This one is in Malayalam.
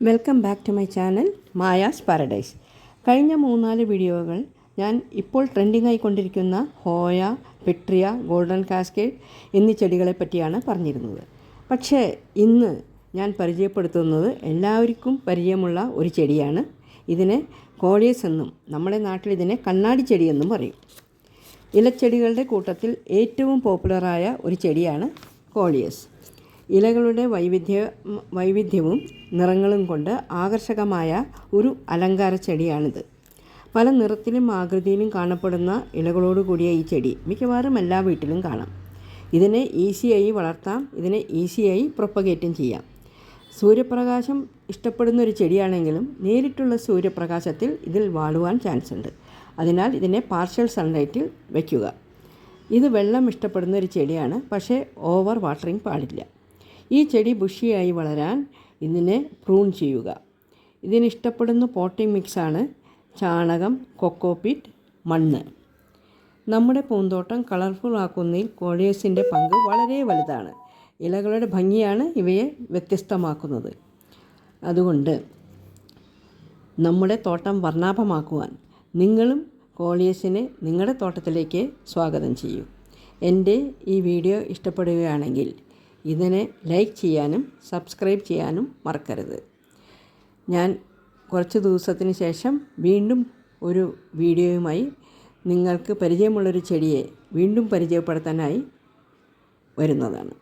Welcome back to my channel Maya's paradise. കഴിഞ്ഞ മൂന്നാൽ വീഡിയോകൾ ഞാൻ ഇപ്പോൾ ട്രെൻഡിംഗ് ആയിക്കൊണ്ടിരിക്കുന്ന ഹോയ പെട്രിയ ഗോൾഡൻ കാസ്കേഡ് എന്നീ ചെടികളെ പറ്റിയാണ് പറഞ്ഞിരുന്നത്. പക്ഷേ ഇന്ന് ഞാൻ പരിചയപ്പെടുത്തുന്നത് എല്ലാവർക്കും പരിചയമുള്ള ഒരു ചെടിയാണ്. ഇതിനെ കോളിയസ് എന്നും നമ്മുടെ നാട്ടിൽ ഇതിനെ കണ്ണാടി ചെടിയെന്നും പറയും. ഇലച്ചെടികളുടെ കൂട്ടത്തിൽ ഏറ്റവും പോപ്പുലറായ ഒരു ചെടിയാണ് കോളിയസ്. ഇലകളുടെ വൈവിധ്യ വൈവിധ്യവും നിറങ്ങളും കൊണ്ട് ആകർഷകമായ ഒരു അലങ്കാര ചെടിയാണിത്. പല നിറത്തിലും ആകൃതിയിലും കാണപ്പെടുന്ന ഇലകളോട് കൂടിയ ഈ ചെടി മിക്കവാറും എല്ലാ വീട്ടിലും കാണാം. ഇതിനെ ഈസിയായി വളർത്താം ഇതിനെ ഈസിയായി പ്രൊപ്പഗേറ്റും ചെയ്യാം. സൂര്യപ്രകാശം ഇഷ്ടപ്പെടുന്ന ഒരു ചെടിയാണെങ്കിലും നേരിട്ടുള്ള സൂര്യപ്രകാശത്തിൽ ഇതിൽ വാടുവാൻ ചാൻസ് ഉണ്ട് അതിനാൽ ഇതിനെ പാർഷ്യൽ സൺലൈറ്റിൽ വയ്ക്കുക. ഇത് വെള്ളം ഇഷ്ടപ്പെടുന്ന ഒരു ചെടിയാണ് പക്ഷേ ഓവർ വാട്ടറിങ് പാടില്ല. ഈ ചെടി ബുഷിയായി വളരാൻ ഇതിനെ പ്രൂൺ ചെയ്യുക. ഇതിനിഷ്ടപ്പെടുന്ന പോട്ടിംഗ് മിക്സാണ് ചാണകം കൊക്കോപിറ്റ് മണ്ണ്. നമ്മുടെ പൂന്തോട്ടം കളർഫുൾ ആക്കുന്നതിൽ കോഴേഴ്സിന്റെ പങ്ക് വളരെ വലുതാണ്. ഇലകളുടെ ഭംഗിയാണ് ഇവയെ വ്യത്യസ്തമാക്കുന്നത്. അതുകൊണ്ട് നമ്മുടെ തോട്ടം വർണാഭമാക്കുവാൻ നിങ്ങളും കോളിയസിനെ നിങ്ങളുടെ തോട്ടത്തിലേക്ക് സ്വാഗതം ചെയ്യൂ. എന്റെ ഈ വീഡിയോ ഇഷ്ടപ്പെടുകയാണെങ്കിൽ ഇതിനെ ലൈക്ക് ചെയ്യാനും സബ്സ്ക്രൈബ് ചെയ്യാനും മറക്കരുത്. ഞാൻ കുറച്ച് ദിവസത്തിന് ശേഷം വീണ്ടും ഒരു വീഡിയോയുമായി നിങ്ങൾക്ക് പരിചയമുള്ളൊരു ചെടിയെ വീണ്ടും പരിചയപ്പെടുത്താനായി വരുന്നതാണ്.